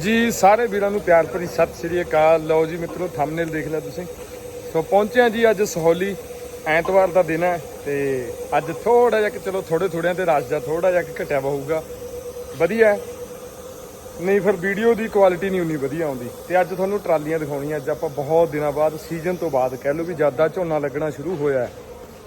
ਜੀ, ਸਾਰੇ ਵੀਰਾਂ ਨੂੰ ਪਿਆਰ ਭਰੀ ਸਤਿ ਸ਼੍ਰੀ ਅਕਾਲ। ਲਓ ਜੀ ਮਿੱਤਰੋ ਥੰਬਨੇਲ ਦੇਖ ਲਿਆ ਤੁਸੀਂ। ਸੋ ਪਹੁੰਚਿਆ ਜੀ ਅੱਜ ਸਹੌਲੀ। ਐਤਵਾਰ ਦਾ ਦਿਨ ਹੈ ਤੇ ਅੱਜ ਥੋੜਾ ਜਿਹਾ ਕਿ ਚਲੋ ਥੋੜੇ ਥੋੜਿਆਂ ਤੇ ਰਸ਼ ਦਾ ਥੋੜਾ ਜਿਹਾ ਕਿ ਘਟਿਆ ਹੋਊਗਾ ਵਧੀਆ ਨਹੀਂ ਫਿਰ ਵੀਡੀਓ ਦੀ ਕੁਆਲਿਟੀ ਨਹੀਂ ਉਨੀ ਵਧੀਆ ਆਉਂਦੀ। ਤੇ ਅੱਜ ਤੁਹਾਨੂੰ ਟਰਾਲੀਆਂ ਦਿਖਾਉਣੀਆਂ। ਅੱਜ ਆਪਾਂ ਬਹੁਤ ਦਿਨਾਂ ਬਾਅਦ ਸੀਜ਼ਨ ਤੋਂ ਬਾਅਦ ਕਹਿ ਲਓ ਵੀ ਜ਼ਿਆਦਾ ਝੋਨਾ ਲੱਗਣਾ ਸ਼ੁਰੂ ਹੋਇਆ ਹੈ।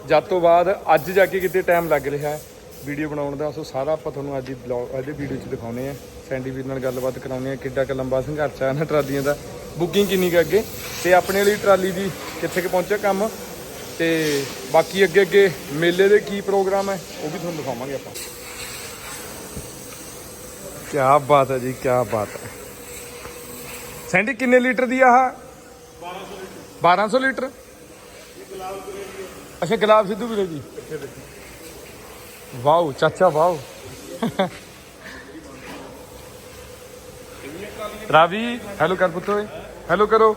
ਜਦ ਤੋਂ ਬਾਅਦ ਅੱਜ ਜਾ ਕੇ ਕਿਤੇ ਟਾਈਮ ਲੱਗ ਰਿਹਾ ਹੈ। ਵੀਡੀਓ ਬਣਾਉਣ ਦਾ, ਸੋ ਸਾਰਾ ਆਪਾਂ ਤੁਹਾਨੂੰ ਅੱਜ ਦੀ ਬਲੌਗ ਅੱਜ ਦੀ ਵੀਡੀਓ 'ਚ ਦਿਖਾਉਨੇ ਆ। ਸੈਂਡੀ ਵੀਰ ਨਾਲ ਗੱਲਬਾਤ ਕਰਾਉਨੇ ਆ, ਕਿੱਡਾ ਕੁ ਲੰਬਾ ਸੰਘਰਸ਼ ਆ ਨਾ ਟਰਾਲੀਆਂ ਦਾ। ਬੁਕਿੰਗ ਕਿੰਨੀ ਕੁ ਅੱਗੇ? ਤੇ ਆਪਣੇ ਲਈ ਟਰਾਲੀ ਦੀ ਕਿੱਥੇ ਕੁ ਪਹੁੰਚਿਆ ਕੰਮ? ਤੇ ਬਾਕੀ ਅੱਗੇ ਅੱਗੇ ਮੇਲੇ ਦੇ ਕੀ ਪ੍ਰੋਗਰਾਮ ਹੈ ਉਹ ਵੀ ਤੁਹਾਨੂੰ ਦਿਖਾਵਾਂਗੇ ਆਪਾਂ। ਕੀ ਬਾਤ ਹੈ ਜੀ ਕੀ ਬਾਤ ਹੈ ਸੈਂਡੀ, ਕਿੰਨੇ ਲੀਟਰ ਦੀ ਆ ਆਹ? 1200 ਲੀਟਰ? ਅੱਛਾ, ਗੁਲਾਬ ਸਿੱਧੂ ਵੀਰੇ ਜੀ। ਵਾਓ ਚਾਚਾ ਵਾਓ ਰਾਵੀ ਹੈਲੋ ਕਰ ਪੁੱਤੋ ਹੈਲੋ ਕਰੋ।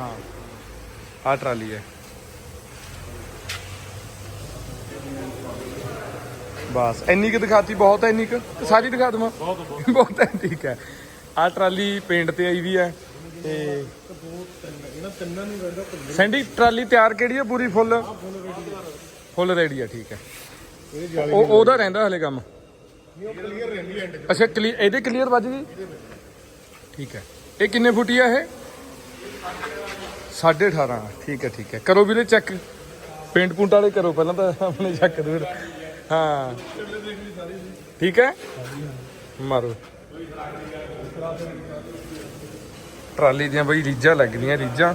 ਹਾਂ। ਆ ਟਰਾਲੀ ਹੈ। ਬਸ ਇੰਨੀ ਕੁ ਦਿਖਾਤੀ ਬਹੁਤ ਹੈ ਇੰਨੀ ਕੁ। ਸਾਰੀ ਦਿਖਾ ਦਵਾਂ? ਬਹੁਤ ਬਹੁਤ। ਹੈ ਠੀਕ ਹੈ। ਆ ਟਰਾਲੀ ਪੇਂਟ ਤੇ ਆਈ ਵੀ ਹੈ ਤੇ ਸੈਂਡੀ ਟਰਾਲੀ ਤਿਆਰ ਕਿਹੜੀ ਹੈ ਪੂਰੀ ਫੁੱਲ? ਫੁੱਲ ਰੈਡੀ ਆ ਠੀਕ ਹੈ। ਉਹ ਉਹਦਾ ਰਹਿੰਦਾ ਹਲੇ ਕੰਮ। ਅੱਛਾ ਕਲੀ ਇਹਦੇ ਕਲੀਅਰ ਵੱਜ ਗਈ? ਠੀਕ ਹੈ। ਇਹ ਕਿੰਨੇ ਫੁੱਟੀ ਆ ਇਹ? 18.5 ਠੀਕ ਹੈ ਠੀਕ ਹੈ। ਕਰੋ ਵੀਰੇ ਚੈੱਕ ਪੇਂਟ ਪੁੰਟ ਵਾਲੇ ਕਰੋ ਪਹਿਲਾਂ ਤਾਂ ਆਪਣੇ ਚੱਕ ਦੂਰ ਹਾਂ। ਠੀਕ ਹੈ? ਮਾਰੋ। ਟਰਾਲੀ ਦੀਆਂ ਬਈ ਰੀਜਾਂ ਲੱਗਦੀਆਂ ਰੀਜਾਂ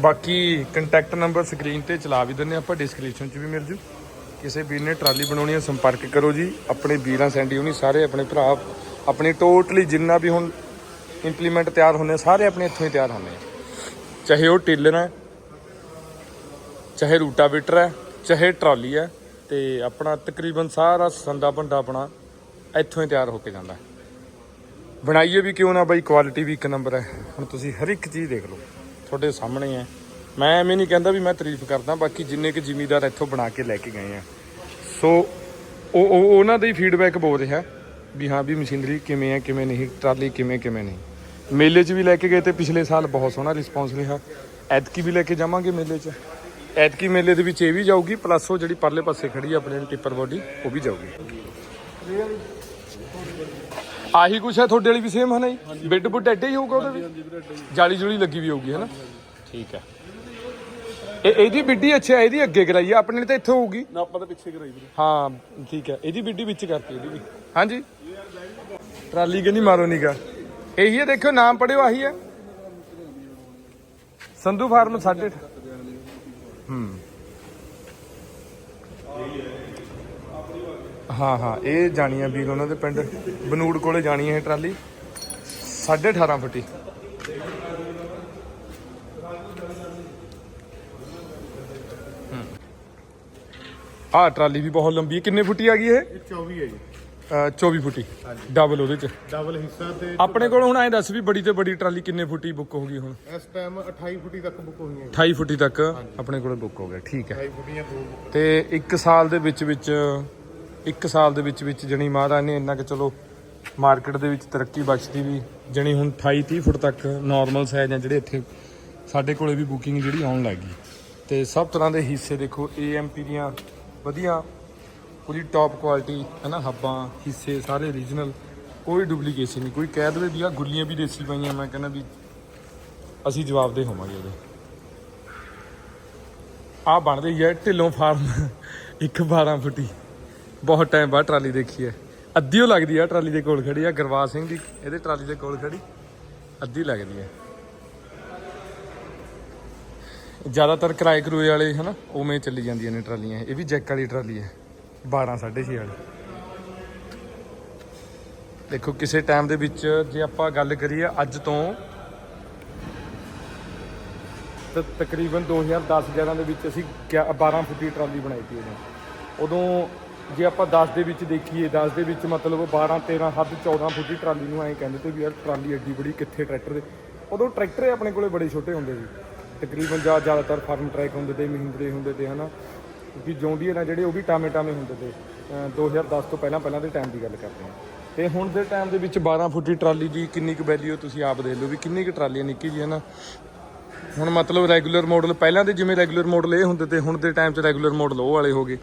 ਬਾਕੀ ਕੰਟੈਕਟ ਨੰਬਰ ਸਕਰੀਨ ਤੇ ਚਲਾ ਵੀ ਦਿੰਨੇ ਆਪਾਂ ਡਿਸਕ੍ਰਿਪਸ਼ਨ 'ਚ ਵੀ ਮਿਲ ਜੂ। ਕਿਸੇ ਵੀਰ ਨੇ ਟਰਾਲੀ ਬਣਾਉਣੀ ਹੈ ਸੰਪਰਕ ਕਰੋ ਜੀ। ਆਪਣੇ ਵੀਰਾਂ ਸੈਂਡੀ ਹੋਣੀ ਸਾਰੇ ਆਪਣੇ ਭਰਾ ਆਪਣੀ ਟੋਟਲੀ ਜਿੰਨਾ ਵੀ ਹੁਣ ਇੰਪਲੀਮੈਂਟ ਤਿਆਰ ਹੁੰਦੇ ਆ, ਸਾਰੇ ਆਪਣੇ ਇੱਥੋਂ ਹੀ ਤਿਆਰ ਹੁੰਦੇ ਆ। ਚਾਹੇ ਉਹ ਟੇਲਰ ਹੈ ਚਾਹੇ ਰੂਟਾਵੇਟਰ ਹੈ ਚਾਹੇ ਟਰਾਲੀ ਹੈ ਤੇ ਆਪਣਾ ਤਕਰੀਬਨ ਸਾਰਾ ਸੰਦਾ ਭੰਡਾ ਆਪਣਾ ਇੱਥੋਂ ਹੀ ਤਿਆਰ ਹੋ ਕੇ ਜਾਂਦਾ ਬਣਾਈਏ ਵੀ ਕਿਉਂ ਨਾ ਬਾਈ ਕੁਆਲਿਟੀ ਵੀ ਇੱਕ ਨੰਬਰ ਹੈ। ਹੁਣ ਤੁਸੀਂ ਹਰ ਇੱਕ ਚੀਜ਼ ਦੇਖ ਲਓ। ਤੁਹਾਡੇ ਸਾਹਮਣੇ ਹੈ। ਮੈਂ ਐਵੇਂ ਨਹੀਂ ਕਹਿੰਦਾ ਵੀ ਮੈਂ ਤਾਰੀਫ ਕਰਦਾ, ਬਾਕੀ ਜਿੰਨੇ ਕਿ ਜ਼ਿਮੀਦਾਰ ਇੱਥੋਂ ਬਣਾ ਕੇ ਲੈ ਕੇ ਗਏ ਆ। ਸੋ ਉਹ ਉਹਨਾਂ ਦਾ ਹੀ ਫੀਡਬੈਕ ਬੋਲ ਰਿਹਾ ਵੀ ਹਾਂ ਵੀ ਮਸ਼ੀਨਰੀ ਕਿਵੇਂ ਹੈ, ਕਿਵੇਂ ਨਹੀਂ, ਟਰਾਲੀ ਕਿਵੇਂ ਕਿਵੇਂ ਨਹੀਂ। ਮੇਲੇ 'ਚ ਵੀ ਲੈ ਕੇ ਗਏ ਤੇ ਪਿਛਲੇ ਸਾਲ ਬਹੁਤ ਸੋਹਣਾ ਰਿਸਪੌਂਸ ਰਿਹਾ। ਐਤਕੀ ਵੀ ਲੈ ਕੇ ਜਾਵਾਂਗੇ ਮੇਲੇ 'ਚ। ਐਤਕੀ ਮੇਲੇ ਦੇ ਵਿੱਚ ਇਹ ਵੀ ਜਾਊਗੀ ਪਲੱਸ ਉਹ ਜਿਹੜੀ ਪਰਲੇ ਪਾਸੇ ਖੜੀ ਹੈ ਆਪਣੇ ਟਿੱਪਰ ਬੋਡੀ, ਉਹ ਵੀ ਜਾਊਗੀ। ਆਹੀ ਕੁਛ ਹੈ ਤੁਹਾਡੇ ਵਾਲੀ ਵੀ ਸੇਮ ਹੈ ਨਾ ਜੀ? ਬੈੱਡ ਬੁੱਡ ਐਡੇ ਹੀ ਹੋਊਗਾ ਉਹਦੇ ਵੀ? ਜਾਲੀ ਜੁਲੀ ਲੱਗੀ ਵੀ ਹੋਊਗੀ ਹੈ ਨਾ? ਠੀਕ ਹੈ। ਇਹ ਇਹਦੀ ਬਿੱਡੀ ਅੱਛਾ ਇਹਦੀ ਅੱਗੇ ਕਰਾਈ ਆ ਆਪਣੇ ਲਈ ਤਾਂ ਇੱਥੇ ਹੋਊਗੀ। ਨਾ ਆਪਾਂ ਤਾਂ ਪਿੱਛੇ ਕਰਾਈ ਵੀਰੇ। ਹਾਂ ਠੀਕ ਹੈ ਇਹਦੀ ਬਿੱਡੀ ਵਿੱਚ ਕਰਤੀ ਇਹਦੀ ਵੀ। ਹਾਂਜੀ? ਟਰਾਲੀ ਕਿ ਨਹੀਂ ਮਾਰੋ ਨਿਗਾ ਇਹੀ ਹੈ ਦੇਖੋ ਨਾਮ ਪੜਿਓ ਆਹੀ ਹੈ। ਸੰਧੂ ਫਾਰਮ 6.5 ਹੂੰ। ਹਾਂ ਹਾਂ ਇਹ ਜਾਣੀ ਆ ਵੀਰ ਉਹਨਾਂ ਦੇ ਪਿੰਡ ਬਨੂੜ ਕੋਲੇ ਜਾਣੀ ਹੈ ਟਰਾਲੀ। 18.5 ਫੁੱਟੀ। ਆਹ ਟਰਾਲੀ ਵੀ ਬਹੁਤ ਲੰਬੀ ਹੈ। ਕਿੰਨੇ ਫੁੱਟੀ ਆ ਗਈ ਇਹ? ਇਹ 24 ਹੈ ਜੀ। ਅਹ 24 ਫੁੱਟੀ। ਡਬਲ ਉਹਦੇ ਚ। ਡਬਲ ਹਿੱਸਾ ਤੇ ਆਪਣੇ ਕੋਲ ਹੁਣ ਐ ਦੱਸ ਵੀ ਬੜੀ ਤੇ ਬੜੀ ਟਰਾਲੀ ਕਿੰਨੇ ਫੁੱਟੀ ਬੁੱਕ ਹੋ ਗਈ ਹੁਣ? ਇਸ ਟਾਈਮ 28 ਫੁੱਟੀ ਤੱਕ ਬੁੱਕ ਹੋਈਆਂ 28 ਫੁੱਟੀ ਤੱਕ ਆਪਣੇ ਕੋਲੇ ਬੁੱਕ ਹੋ ਗਿਆ। ਠੀਕ ਹੈ। 28 ਫੁੱਟੀਆਂ ਦੋ ਤੇ 1 ਸਾਲ ਦੇ ਵਿੱਚ ਵਿੱਚ 1 ਸਾਲ ਦੇ ਵਿੱਚ ਵਿੱਚ ਜਣੀ ਮਹਾਰਾਜ ਨੇ ਇੰਨਾ ਕਿ ਚਲੋ ਮਾਰਕੀਟ ਦੇ ਵਿੱਚ ਤਰੱਕੀ ਬਖਸ਼ਦੀ ਵੀ ਜਣੀ ਹੁਣ 28 30 ਫੁੱਟ ਤੱਕ ਨਾਰਮਲ ਸਾਈਜ਼ ਆ ਜਿਹੜੇ ਇੱਥੇ ਸਾਡੇ ਕੋਲੇ ਵੀ ਬੁਕਿੰਗ ਜਿਹੜੀ ਆਉਣ ਲੱਗ ਗਈ। ਤੇ ਸਭ ਤਰ੍ਹਾਂ ਦੇ ਹਿੱਸੇ ਦੇਖੋ AMP ਦੀਆਂ ਵਧੀਆ ਪੂਰੀ ਟੌਪ ਕੁਆਲਿਟੀ ਹੈ ਨਾ ਹੱਬਾਂ, ਹਿੱਸੇ ਸਾਰੇ ਰੀਜਨਲ ਕੋਈ ਡੁਪਲੀਕੇਸ਼ਨ ਨਹੀਂ, ਕੋਈ ਕਹਿ ਦੇਵੇ ਵੀ ਆ, ਗੁੱਲੀਆਂ ਵੀ ਦੇਸੀ ਪਈਆਂ, ਮੈਂ ਕਹਿੰਦਾ ਵੀ ਅਸੀਂ ਜਵਾਬ ਦੇ ਹੋਵਾਂਗੇ ਉਹਦੇ ਆ ਬਣਦੇ ਹੀ ਹੈ ਢਿੱਲੋਂ ਫਾਰਮ ਇੱਕ 12 ਫੁੱਟੀ। ਬਹੁਤ ਟਾਈਮ ਬਾਅਦ ਟਰਾਲੀ ਦੇਖੀ ਹੈ। ਅੱਧੀ ਉਹ ਲੱਗਦੀ ਆ ਟਰਾਲੀ ਦੇ ਕੋਲ ਖੜੀ ਆ ਗੁਰਵਾਜ ਸਿੰਘ ਦੀ, ਇਹਦੇ ਟਰਾਲੀ ਦੇ ਕੋਲ ਖੜੀ। ਅੱਧੀ ਲੱਗਦੀ ਹੈ ਜ਼ਿਆਦਾਤਰ ਕਿਰਾਏ ਕਰੂਏ ਵਾਲੇ, ਹਨਾ, ਉਵੇਂ ਚੱਲੀ ਜਾਂਦੀਆਂ ਨੇ ਟਰਾਲੀਆਂ ਇਹ। ਵੀ ਜੈਕ ਵਾਲੀ ਟਰਾਲੀ ਹੈ 12 6.5 ਵਾਲੀ। ਦੇਖੋ, ਕਿਸੇ ਟਾਈਮ ਦੇ ਵਿੱਚ ਜੇ ਆਪਾਂ ਗੱਲ ਕਰੀਏ ਅੱਜ ਤੋਂ, ਤਾਂ ਤਕਰੀਬਨ 2010-11 ਦੇ ਵਿੱਚ ਅਸੀਂ ਕਿਆ- 12 ਫੁੱਟੀ ਟਰਾਲੀ ਬਣਾਈ ਸੀ ਉਦੋਂ ਉਦੋਂ ਜੇ ਆਪਾਂ 10 ਦੇ ਵਿੱਚ ਦੇਖੀਏ 10 ਦੇ ਵਿੱਚ ਮਤਲਬ 12 13 ਹੱਦ 14 ਦੀ ਟਰਾਲੀ ਨੂੰ ਐਂ ਕਹਿੰਦੇ ਤੇ ਵੀ ਯਾਰ ਟਰਾਲੀ ਐਡੀ ਬੜੀ ਕਿੱਥੇ ਟਰੈਕਟਰ ਦੇ। ਉਦੋਂ ਟਰੈਕਟਰ ਆਪਣੇ ਕੋਲੇ ਬੜੇ ਛੋਟੇ ਹੁੰਦੇ ਸੀ। ਤਕਰੀਬਨ ਜ਼ਿਆ- ਜ਼ਿਆਦਾਤਰ ਫਾਰਮ ਟਰੈਕ ਹੁੰਦੇ ਤੇ ਮਹਿੰਦਰੇ ਹੁੰਦੇ ਤੇ, ਹਨਾ? ਕਿਉਂਕਿ ਜੌਂਡੀਅਰ ਆ ਜਿਹੜੇ ਉਹ ਵੀ ਟਾਮੇ ਟਾਮੇ ਹੁੰਦੇ ਤੇ, ਅਹ 2010 ਤੋਂ ਪਹਿਲਾਂ ਪਹਿਲਾਂ ਦੇ ਟਾਈਮ ਦੀ ਗੱਲ ਕਰਦੇ ਹਾਂ। ਤੇ ਹੁਣ ਦੇ ਟਾਈਮ ਦੇ ਵਿੱਚ 12 ਫੁੱਟੀ ਟਰਾਲੀ ਦੀ ਕਿੰਨੀ ਕੁ ਵੈਲਿਊ ਤੁਸੀਂ ਆਪ ਦੇਖ ਲਓ ਵੀ ਕਿੰਨੀ ਕੁ ਟਰਾਲੀ ਨਿੱਕੀ ਜੀ ਹੈ ਨਾ ਹੁਣ ਮਤਲਬ ਰੈਗੂਲਰ ਮਾਡਲ ਪਹਿਲਾਂ ਦੇ ਜਿਵੇਂ ਰੈਗੂਲਰ ਮਾਡਲ ਇਹ ਹੁੰਦੇ ਤੇ ਹੁਣ ਦੇ ਟਾਈਮ 'ਚ ਰੈਗੂਲਰ ਮਾਡਲ ਉਹ ਵਾਲੇ ਹੋ ਗਏ,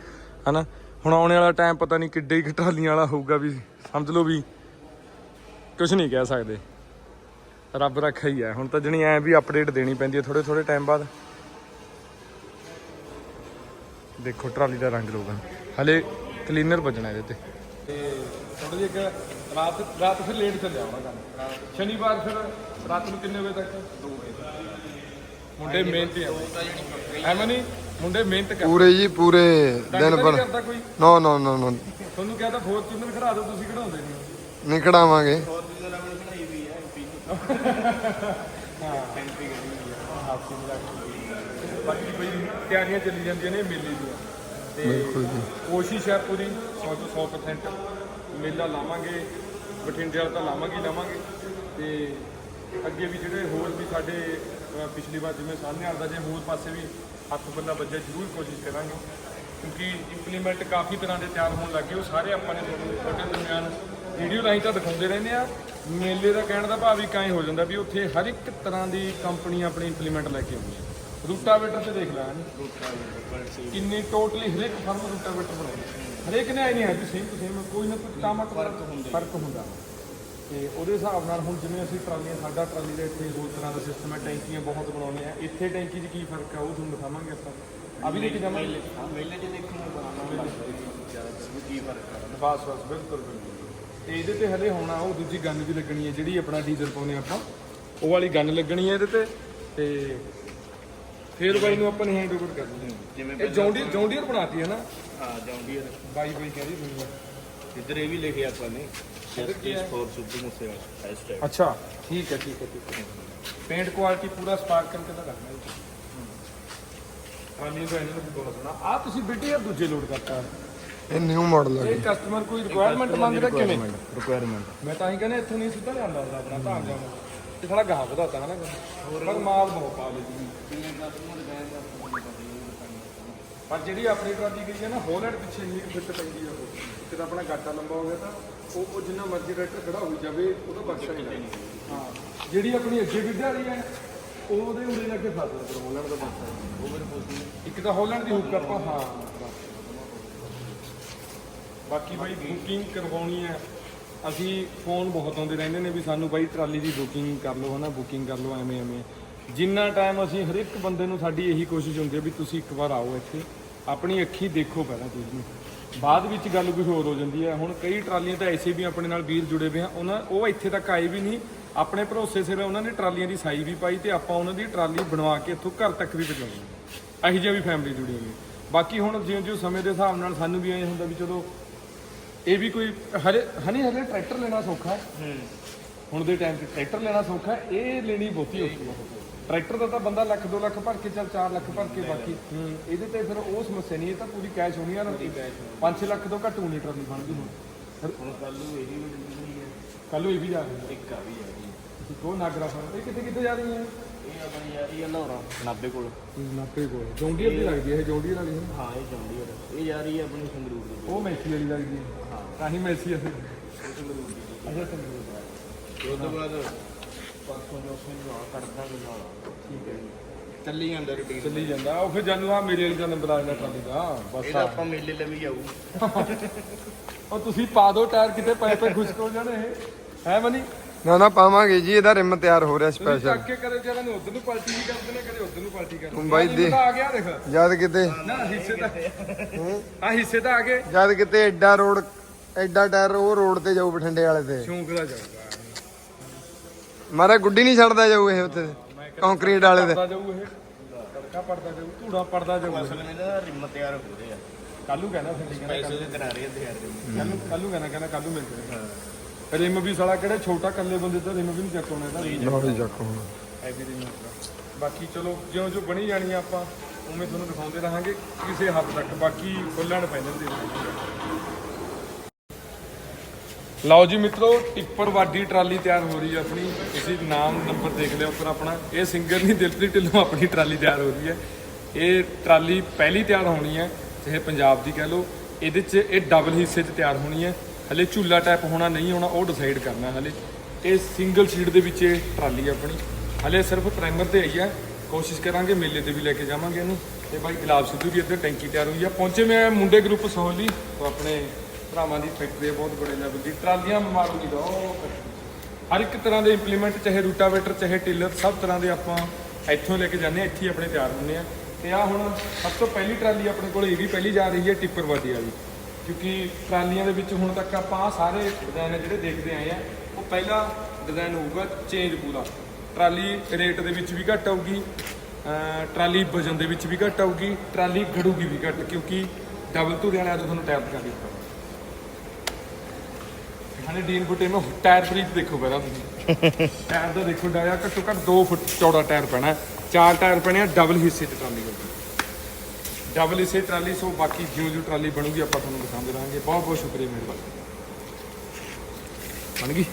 ਹਨਾ? ਹੁਣ ਆਉਣੇ ਵਾਲਾ ਟਾਈਮ ਪਤਾ ਨਹੀਂ ਕਿੱਡੇ ਕੁ ਟਰਾਲੀਆਂ ਵਾਲਾ ਹੋਊਗਾ ਵੀ ਸਮਝ ਲਓ ਵੀ ਕੁਝ ਨਹੀਂ ਕਹਿ ਸਕਦੇ। ਰੱਬ ਰੱਖਾ ਹੀ ਹੈ। ਹੁਣ ਤਾਂ ਜਣੀ ਐ ਵੀ ਅਪਡੇਟ ਦੇਣੀ ਪੈਂਦੀ ਹੈ ਥੋੜੇ ਥੋੜੇ ਟਾਈਮ ਬਾਅਦ। ਦੇਖੋ ਟਰਾਲੀ ਦਾ ਰੰਗ ਲੋਗਾ ਹਲੇ ਕਲੀਨਰ ਵੱਜਣਾ ਇਹਦੇ ਤੇ। ਤੇ ਥੋੜਾ ਜਿਹਾ ਇੱਕ ਰਾਤ ਰਾਤ ਫਿਰ ਲੇਟ ਚੱਲਿਆ ਹੋਣਾ ਕੰਮ। ਸ਼ਨੀਵਾਰ ਫਿਰ ਰਾਤ ਨੂੰ ਕਿੰਨੇ ਵਜੇ ਤੱਕ? 2 ਵਜੇ ਮੁੰਡੇ ਮਿਹਨਤੀ ਆ। ਐਵੇਂ ਨਹੀਂ ਮੁੰਡੇ ਮਿਹਨਤ ਕਰ ਪੂਰੇ ਜੀ ਪੂਰੇ ਦਿਨ ਕਰਦਾ ਕੋਈ? ਨੋ ਨੋ ਨੋ ਨੋ। ਤੁਹਾਨੂੰ ਕਹਿੰਦਾ ਫੋਰਚੂਨਰ ਖੜਾ ਦਿਓ ਤੁਸੀਂ ਖੜਾਉਂਦੇ ਨਹੀਂ ਨਹੀਂ ਖੜਾਵਾਂਗੇ। ਬਾਕੀ ਬਈ ਤਿਆਰੀਆਂ ਚੱਲੀ ਜਾਂਦੀਆਂ ਨੇ ਮੇਲੇ ਦੀਆਂ। ਤੇ ਬਿਲਕੁਲ ਜੀ। ਕੋਸ਼ਿਸ਼ ਹੈ ਪੂਰੀ 100 ਤੋਂ 100% ਮੇਲਾ ਲਾਵਾਂਗੇ ਬਠਿੰਡੇ ਵਾਲਾ ਤਾਂ ਲਾਵਾਂਗੇ ਹੀ ਲਾਵਾਂਗੇ। ਤੇ ਅੱਗੇ ਵੀ ਜਿਹੜੇ ਹੋਰ ਵੀ ਸਾਡੇ ਪਿਛਲੀ ਵਾਰ ਜਿਵੇਂ ਸਾਹਮਣੇ ਆਉਂਦਾ ਜੇ ਹੋਰ ਪਾਸੇ ਵੀ ਹੱਥ ਬੰਦਾ ਵੱਜਿਆ ਜ਼ਰੂਰ ਕੋਸ਼ਿਸ਼ ਕਰਾਂਗੇ ਕਿਉਂਕਿ ਇੰਪਲੀਮੈਂਟ ਕਾਫੀ ਤਰ੍ਹਾਂ ਦੇ ਤਿਆਰ ਹੋਣ ਲੱਗੇ ਉਹ ਸਾਰੇ ਆਪਾਂ ਨੇ ਤੁਹਾਡੇ ਦਰਮਿਆਨ ਵੀਡੀਓ ਰਾਹੀਂ ਤਾਂ ਦਿਖਾਉਂਦੇ ਰਹਿੰਦੇ ਆ। ਮੇਲੇ ਦਾ ਕਹਿਣ ਦਾ ਭਾਵ ਵੀ ਕਾਇ ਹੋ ਜਾਂਦਾ ਵੀ ਉੱਥੇ ਹਰ ਇੱਕ ਤਰ੍ਹਾਂ ਦੀ ਕੰਪਨੀ ਆਪਣੀ ਇੰਪਲੀਮੈਂਟ ਲੈ ਕੇ ਆਉਂਦੀ ਹੈ। ਰੂਟਾਵੇਟਰ ਤੇ ਦੇਖ ਲੈ ਕਿੰਨੀ ਟੋਟਲੀ ਹਰੇਕ ਫਰਮ ਰੂਟਾਵੇਟਰ ਬਣਾਉਂਦੀ ਹਰੇਕ ਨੇ ਆਈ ਨਹੀਂ ਹੈ ਟੂ ਸੇਮ ਕੋਈ ਨਾ ਕੋਈ ਟਾਮਟ ਫ਼ਰਕ ਹੁੰਦਾ ਫ਼ਰਕ ਹੁੰਦਾ। ਤੇ ਉਹਦੇ ਹਿਸਾਬ ਨਾਲ ਹੁਣ ਜਿਵੇਂ ਅਸੀਂ ਟਰਾਲੀਆਂ ਸਾਡਾ ਟਰਾਲੀ ਦੇ ਇੱਥੇ ਹੋਰ ਤਰ੍ਹਾਂ ਦਾ ਸਿਸਟਮ ਹੈ ਟੈਂਕੀਆਂ ਬਹੁਤ ਬਣਾਉਂਦੇ ਆ ਇੱਥੇ ਟੈਂਕੀ 'ਚ ਕੀ ਫ਼ਰਕ ਆ ਉਹ ਤੁਹਾਨੂੰ ਦਿਖਾਵਾਂਗੇ ਆਪਾਂ। ਆ ਵੀ ਲੈ ਕੇ ਜਾਵਾਂਗੇ। ਮੇਲੇ 'ਚ ਦੇਖਣ ਕੀ ਫ਼ਰਕ ਹੈ? ਬਸ ਬਸ ਬਿਲਕੁਲ ਬਿਲਕੁਲ। ਤੇ ਇਹਦੇ ਤੇ ਹਲੇ ਹੋਣਾ ਉਹ ਦੂਜੀ ਗਨ ਵੀ ਲੱਗਣੀ ਹੈ ਜਿਹੜੀ ਆਪਣਾ ਡੀਜ਼ਲ ਪਾਉਨੇ ਆਪਾਂ। ਉਹ ਵਾਲੀ ਗਨ ਲੱਗਣੀ ਹੈ ਇਹਦੇ ਤੇ ਤੇ ਫੇਰ ਬਾਈ ਨੂੰ ਆਪਾਂ ਨੇ ਹੈਂਡ ਓਵਰ ਕਰ ਦਿੰਦੇ ਹਾਂ। ਜਿਵੇਂ ਇਹ ਜੌਂਡੀਅਰ ਜੌਂਡੀਅਰ ਬਣਾਤੀ ਹੈ ਨਾ? ਹਾਂ ਜੌਂਡੀਅਰ। ਬਾਈ ਬਾਈ ਕਹਿੰਦੀ ਦੁਨੀਆ ਇੱਧਰ ਇਹ ਵੀ ਲਿਖਿਆ ਆਪਾਂ ਨੇ ਕੀ? Justice for Sidhu Moosewala hashtag ਅੱਛਾ ਠੀਕ ਹੈ ਠੀਕ ਹੈ ਠੀਕ ਹੈ ਪੇਂਟ ਕੁਆਲਿਟੀ ਪੂਰਾ ਸਪਾਰਕ ਕਰਕੇ ਤਾਂ ਕਰਨਾ ਹੈ ਹਾਂ ਨਹੀਂ ਤਾਂ ਇਹਨਾਂ ਨੂੰ ਸੋਹਣਾ ਆ ਤੁਸੀਂ ਬਿੱਟੀ ਯਾਰ ਦੂਜੇ ਲੋਡ ਕਰਤਾ ਇਹ ਨਿਊ ਮਾਡਲ ਹੈ ਇਹ ਕਸਟਮਰ ਕੋਈ ਰਿਕੁਆਇਰਮੈਂਟ ਮੰਗਦਾ ਕਿਵੇਂ ਰਿਕੁਆਇਰਮੈਂਟ ਮੈਂ ਤਾਂ ਹੀ ਕਹਿੰਦਾ ਇੱਥੋਂ ਨਹੀਂ ਸਿੱਧਾ ਲਿਆਂਦਾ ਹੁੰਦਾ ਆਪਣਾ ਜਾਣਾ ਇਹ ਸਾਡਾ ਗਾਹ ਵਧਾਤਾ ਹੈ ਨਾ ਪਰ ਮਾਲ ਬਹੁਤ ਪਾ ਲਈ ਜੀ ਪਰ ਜਿਹੜੀ ਆਪਣੀ ਟਰਾਲੀ ਗਈ ਹੈ ਨਾ ਹੋਲੈਂਡ ਪਿੱਛੇ ਨਹੀਂ ਫਿੱਟ ਪੈਂਦੀ ਆ ਉਹ। ਤਾਂ ਆਪਣਾ ਗਾਟਾ ਲੰਬਾ ਹੋ ਗਿਆ ਤਾਂ ਉਹ ਉਹ ਜਿੰਨਾ ਮਰਜ਼ੀ ਟਰੈਕਟਰ ਖੜਾ ਹੋਈ ਜਾਵੇ ਉਹਦਾ ਬਖਸ਼ਾ ਨਹੀਂ ਲੱਗਦਾ ਹਾਂ। ਜਿਹੜੀ ਆਪਣੀ ਅੱਗੇ ਵਿੱਢ ਵਾਲੀ ਹੈ ਉਹ ਉਹਦੇ ਉਰੇ ਲੱਗੇ ਫਸਦਾ ਪਰ ਹੋਲੈਂਡ ਦਾ ਬਖਸ਼ਾ ਉਹ ਮੇਰੇ ਕੋਲ ਇੱਕ ਤਾਂ ਹੋਲੈਂਡ ਦੀ ਹੁੱਕ ਆਪਾਂ ਹਾਂ। ਬਾਕੀ ਬਾਈ ਬੁਕਿੰਗ ਕਰਵਾਉਣੀ ਹੈ। ਅਸੀਂ ਫੋਨ ਬਹੁਤ ਆਉਂਦੇ ਰਹਿੰਦੇ ਨੇ ਵੀ ਸਾਨੂੰ ਬਾਈ ਟਰਾਲੀ ਦੀ ਬੁਕਿੰਗ ਕਰ ਲਓ ਹਨਾ? ਬੁਕਿੰਗ ਕਰ ਲਓ ਐਵੇਂ ਐਵੇਂ ਜਿੰਨਾ ਟਾਈਮ ਅਸੀਂ ਹਰ ਇੱਕ ਬੰਦੇ ਨੂੰ ਸਾਡੀ ਇਹੀ ਕੋਸ਼ਿਸ਼ ਹੁੰਦੀ ਹੈ ਵੀ ਤੁਸੀਂ ਇੱਕ ਵਾਰ ਆਓ ਇੱਥੇ। ਆਪਣੀ ਅੱਖੀ ਦੇਖੋ ਪਹਿਲਾਂ ਚੀਜ਼ ਨੂੰ ਬਾਅਦ ਵਿੱਚ ਗੱਲ ਕੁਝ ਹੋਰ ਹੋ ਜਾਂਦੀ ਹੈ। ਹੁਣ ਕਈ ਟਰਾਲੀਆਂ ਤਾਂ ਐਸੇ ਵੀ ਆਪਣੇ ਨਾਲ ਵੀਰ ਜੁੜੇ ਹੋਏ ਆ। ਉਹਨਾਂ ਉਹ ਇੱਥੇ ਤੱਕ ਆਏ ਵੀ ਨਹੀਂ। ਆਪਣੇ ਭਰੋਸੇ ਸਿਰ ਉਹਨਾਂ ਨੇ ਟਰਾਲੀਆਂ ਦੀ ਸਾਈ ਵੀ ਪਾਈ ਤੇ ਆਪਾਂ ਉਹਨਾਂ ਦੀ ਟਰਾਲੀ ਬਣਵਾ ਕੇ ਇੱਥੋਂ ਘਰ ਤੱਕ ਵੀ ਪਹੁੰਚਾਉਣੀ ਹੈ। ਇਹੋ ਜਿਹੀਆਂ ਵੀ ਫੈਮਿਲੀ ਜੁੜੀ ਹੋਈ ਬਾਕੀ ਹੁਣ ਜਿਉਂ ਜਿਉਂ ਸਮੇਂ ਦੇ ਹਿਸਾਬ ਨਾਲ ਸਾਨੂੰ ਵੀ ਐਂ ਹੁੰਦਾ ਵੀ ਚਲੋ ਇਹ ਵੀ ਕੋਈ ਹਰੇ ਹਨੀ ਹਲੇ ਟਰੈਕਟਰ ਲੈਣਾ ਸੌਖਾ ਹੈ। ਹੁਣ ਦੇ ਟਾਈਮ 'ਚ ਟਰੈਕਟਰ ਲੈਣਾ ਸੌਖਾ ਹੈ। ਇਹ ਲੈਣੀ ਬਹੁਤੀ ਔਖੀ ਹੈ। ਟਰੈਕਟਰ ਦਾ ਤਾਂ ਬੰਦਾ ਲੱਖ 2 ਲੱਖ ਭਰ ਕੇ ਚੱਲ 4 ਲੱਖ ਭਰ ਕੇ ਬਾਕੀ। ਹੂੰ, ਇਹਦੇ ਤੇ ਫਿਰ ਉਹ ਸਮੱਸਿਆ ਨਹੀਂ ਇਹ ਤਾਂ ਪੂਰੀ ਕੈਸ਼ ਹੋਣੀ ਆ 5-6 ਲੱਖ ਤੋਂ ਘੱਟ ਹੋਣੀ ਟਰਾਲੀ ਬਣਦੀ ਹੁਣ। ਹੁਣ ਕੱਲ ਨੂੰ ਇਹਦੀ ਵੀ ਡਿਲੀਵਰੀ ਹੈ ਕੱਲ ਨੂੰ ਇਹ ਵੀ ਜਾ ਰਹੀ ਹੈ ਇੱਕ ਆ ਵੀ ਆ ਗਈ ਇੱਕ ਉਹ ਨਾਗਰਾ ਫਾਰਮ। ਇਹ ਕਿੱਥੇ ਕਿੱਥੇ ਜਾ ਰਹੀ ਹੈ ਇਹ ਆਪਣੀ ਆ ਰਹੀ ਹੈ ਲਾਹੌਰਾ ਨਾਬੇ ਕੋਲ। ਨਾਪੇ ਕੋਲ। ਜੌਂਡੀਅਰ ਦੀ ਲੱਗਦੀ ਹੈ ਇਹ ਜੌਂਡੀਅਰ ਵਾਲੀ ਹੈ ਹਾਂ ਇਹ ਜੌਂਡੀਅਰ ਇਹ ਜਾ ਰਹੀ ਹੈ ਆਪਣੀ ਸੰਗਰੂਰ ਦੀ। ਉਹ ਮੈਸੀ ਵਾਲੀ ਲੱਗਦੀ ਹੈ ਹਾਂ। ਤਾਂ ਹੀ ਮੈਸੀ ਉਹ ਸੰਗਰੂਰ ਦੀ। ਅੱਛਾ ਸੰਗਰੂਰ ਦਾ। ਉਸ ਤੋਂ ਬਾਅਦ ਪਰਸੋਂ ਜੋ ਸਿੰਘ ਨੂੰ ਆ ਕਰਦਾ ਵੀ ਨਾਲ। ਠੀਕ ਹੈ ਚੱਲੀ ਜਾਂਦਾ ਰੁਟੀਨ ਚੱਲੀ ਜਾਂਦਾ। ਉਹ ਫਿਰ ਜਾਨੂੰ ਆ ਮੇਰੇ ਵਾਲੀ ਦਾ ਨੰਬਰ ਆ ਜਾਂਦਾ ਟਰਾਲੀ ਦਾ। ਬਸ ਇਹਦਾ ਆ। ਆਪਾਂ ਮੇਲੇ ਲਈ ਵੀ ਜਾਊ। ਉਹ ਤੁਸੀਂ ਪਾ ਦਿਓ ਟਾਇਰ ਕਿਤੇ ਪਏ ਪਏ ਖੁਸ਼ਕ ਹੋ ਜਾਣ ਇਹ। ਹੈ ਮਨੀ? ਨਾ ਨਾ ਪਾਵਾਂਗੇ ਜੀ। ਇਹਦਾ ਰਿਮ ਤਿਆਰ ਹੋ ਰਿਹਾ ਤੁਸੀਂ ਸਪੈਸ਼ਲ ਚੱਕ ਕੇ ਕਦੇ ਜਿਹੜਾ ਨੂੰ ਉਧਰ ਨੂੰ ਪਲਟੀ ਵੀ ਕਰਦੇ ਨੇ ਕਦੇ ਉਧਰ ਨੂੰ ਪਲਟੀ ਕਰਦੇ ਤੂੰ ਬਾਈ ਆਹ ਦੇ- ਹਿੱਸਾ ਆ ਗਿਆ ਦੇਖ। ਜਦ ਕਿਤੇ? ਨਾ ਹਿੱਸੇ ਤਾਂ ਆ ਹਿੱਸੇ ਤਾਂ ਆ ਗਏ। ਜਦ ਕਿਤੇ ਐਡਾ ਰੋਡ ਐਡਾ ਟਾਇਰ ਉਹ ਰੋਡ ਤੇ ਜਾਊ ਬਠਿੰਡੇ ਵਾਲੇ ਤੇ। ਸ਼ੌਂਕ ਦਾ ਜਾਊਗਾ। ਮਾਰਾ ਗੁੱਡੀ ਨਹੀਂ ਛੱਡਦਾ ਜਾਊ ਇਹ ਉੱਤੇ ਕੰਕਰੀਟ ਵਾਲੇ ਤੇ ਪੜਦਾ ਜਾਊ ਇਹ। ਤੜਕਾ ਪੜਦਾ ਜਾਊ ਧੂੜਾ ਪੜਦਾ ਜਾਊ ਅਸਲ ਵਿੱਚ ਇਹਦਾ ਰਿਮ ਤਿਆਰ ਹੋ ਰਿਹਾ। ਕੱਲੂ ਕਹਿੰਦਾ ਫਿਰ ਕਹਿੰਦਾ ਪੈਸੇ ਦੇ ਕਰਾ ਰਹੇ ਤਿਆਰ ਦੇ ਕੱਲੂ ਕੱਲੂ ਕਹਿੰਦਾ ਕਹਿੰਦਾ ਕੱਲੂ ਮਿਲ ਜਾਏਗਾ ਰਿਮ ਵੀ ਸਾਲਾ ਕਿਹੜੇ ਛੋਟਾ ਕੱਲੇ ਬੰਦੇ ਤਾਂ ਰਿਮ ਵੀ ਨਹੀਂ ਚੱਕ ਹੋਣਾ ਇਹਦਾ। ਨੌਰੀ ਚੱਕ ਹੁਣ। ਹੈਵੀ ਰਿਮ ਬਾਕੀ ਚਲੋ ਜਿਉਂ ਜਿਉਂ ਬਣੀ ਜਾਣੀ ਆ ਆਪਾਂ ਉਵੇਂ ਤੁਹਾਨੂੰ ਦਿਖਾਉਂਦੇ ਰਹਾਂਗੇ ਕਿਸੇ ਹੱਦ ਤੱਕ। ਬਾਕੀ ਖੁੱਲਣ ਪੈਣ ਦੇ ਲਓ ਜੀ ਮਿੱਤਰੋ ਟਿੱਪਰ ਵਾਡੀ ਟਰਾਲੀ ਤਿਆਰ ਹੋ ਰਹੀ ਹੈ ਆਪਣੀ। ਤੁਸੀਂ ਨਾਮ ਨੰਬਰ ਦੇਖ ਲਿਓ ਉੱਪਰ ਆਪਣਾ। ਇਹ ਸਿੰਗਰ ਨਹੀਂ, ਦਿਲਪ੍ਰੀਤ ਢਿੱਲੋਂ ਆਪਣੀ ਟਰਾਲੀ ਤਿਆਰ ਹੋ ਰਹੀ ਹੈ। ਇਹ ਟਰਾਲੀ ਪਹਿਲੀ ਤਿਆਰ ਹੋਣੀ ਹੈ, ਚਾਹੇ ਪੰਜਾਬ ਦੀ ਕਹਿ ਲਓ। ਇਹਦੇ 'ਚ ਇਹ ਡਬਲ ਹਿੱਸੇ 'ਚ ਤਿਆਰ ਹੋਣੀ ਹੈ। ਹਲੇ ਝੂਲਾ ਟਾਈਪ ਹੋਣਾ ਨਹੀਂ, ਹੋਣਾ ਉਹ ਡਿਸਾਈਡ ਕਰਨਾ ਹਲੇ। ਇਹ ਸਿੰਗਲ ਸੀਟ ਦੇ ਵਿੱਚ ਇਹ ਟਰਾਲੀ ਆ ਆਪਣੀ। ਹਲੇ ਸਿਰਫ ਪ੍ਰਾਈਮਰ ਤੇ ਆਈ ਹੈ। ਕੋਸ਼ਿਸ਼ ਕਰਾਂਗੇ ਮੇਲੇ ਤੇ ਵੀ ਲੈ ਕੇ ਜਾਵਾਂਗੇ ਇਹਨੂੰ। ਤੇ ਬਾਈ ਗੁਲਾਬ ਸਿੱਧੂ ਦੀ ਇੱਧਰ ਟੈਂਕੀ ਤਿਆਰ ਹੋਈ ਆ ਪਹੁੰਚੇ ਮੈਂ ਮੁੰਡੇ ਗਰੁੱਪ ਸੋਹਲੀ ਆਪਣੇ ਭਰਾਵਾਂ ਦੀ ਫੈਕਟਰੀ ਹੈ, ਬਹੁਤ ਬੜੇ ਲੈਵਲ ਦੀ। ਟਰਾਲੀਆਂ ਮਾਰੂਗੀ ਦਾ ਉਹ ਹਰ ਇੱਕ ਤਰ੍ਹਾਂ ਦੇ ਇੰਪਲੀਮੈਂਟ ਚਾਹੇ ਰੂਟਾਵੇਟਰ, ਚਾਹੇ ਟਿਲਰ, ਸਭ ਤਰ੍ਹਾਂ ਦੇ ਆਪਾਂ ਇੱਥੋਂ ਲੈ ਕੇ ਜਾਂਦੇ ਹਾਂ, ਇੱਥੇ ਹੀ ਆਪਣੇ ਤਿਆਰ ਹੁੰਦੇ ਆ ਤੇ ਆ ਹੁਣ ਸਭ ਤੋਂ ਪਹਿਲੀ ਟਰਾਲੀ ਆਪਣੇ ਕੋਲ ਇਹ ਵੀ ਪਹਿਲੀ ਜਾ ਰਹੀ ਹੈ ਟਿੱਪਰ ਵਾਦੀ ਵਾਲੀ। ਕਿਉਂਕਿ ਟਰਾਲੀਆਂ ਦੇ ਵਿੱਚ ਹੁਣ ਤੱਕ ਆਪਾਂ ਆਹ ਸਾਰੇ ਡਿਜ਼ਾਈਨ ਜਿਹੜੇ ਦੇਖਦੇ ਆਏ ਆ ਉਹ ਪਹਿਲਾ ਡਿਜ਼ਾਈਨ ਹੋਊਗਾ ਚੇਂਜ ਪੂਰਾ। ਟਰਾਲੀ ਰੇਟ ਦੇ ਵਿੱਚ ਵੀ ਘੱਟ ਆਊਗੀ, ਅਹ ਟਰਾਲੀ ਵਜਨ ਦੇ ਵਿੱਚ ਵੀ ਘੱਟ ਆਊਗੀ, ਟਰਾਲੀ ਘੜੂਗੀ ਵੀ ਘੱਟ, ਕਿਉਂਕਿ ਡਬਲ ਧੂਰੇ ਵਾਲਿਆਂ ਅੱਜ ਤੁਹਾਨੂੰ ਟੈਪ ਕਰ ਦਿੱਤਾ ਹਾਲੇ ਡੀਨ ਬੁੱਟੇ ਮੈਂ ਟਾਇਰ ਫਰੀਕ ਦੇਖੋ ਪਹਿਲਾਂ ਤੁਸੀਂ। ਟਾਇਰ ਦਾ ਦੇਖੋ ਡਾਇਆ ਘੱਟੋ ਘੱਟ 2 ਫੁੱਟ ਚੌੜਾ ਟਾਇਰ ਪੈਣਾ ਚਾਰ ਟਾਇਰ ਪੈਣੇ ਆ, ਡਬਲ ਹਿੱਸੇ 'ਚ ਟਰਾਲੀ ਹੋਊਗੀ ਡਬਲ ਹਿੱਸੇ ਟਰਾਲੀ, ਸੋ ਬਾਕੀ ਜਿਉਂ ਜਿਉਂ ਟਰਾਲੀ ਬਣੂਗੀ, ਆਪਾਂ ਤੁਹਾਨੂੰ ਦਿਖਾਉਂਦੇ ਰਹਾਂਗੇ। ਬਹੁਤ ਬਹੁਤ ਸ਼ੁਕਰੀਆ ਮਿਹਰਬਾਨੀ। ਬਣ ਗਈ?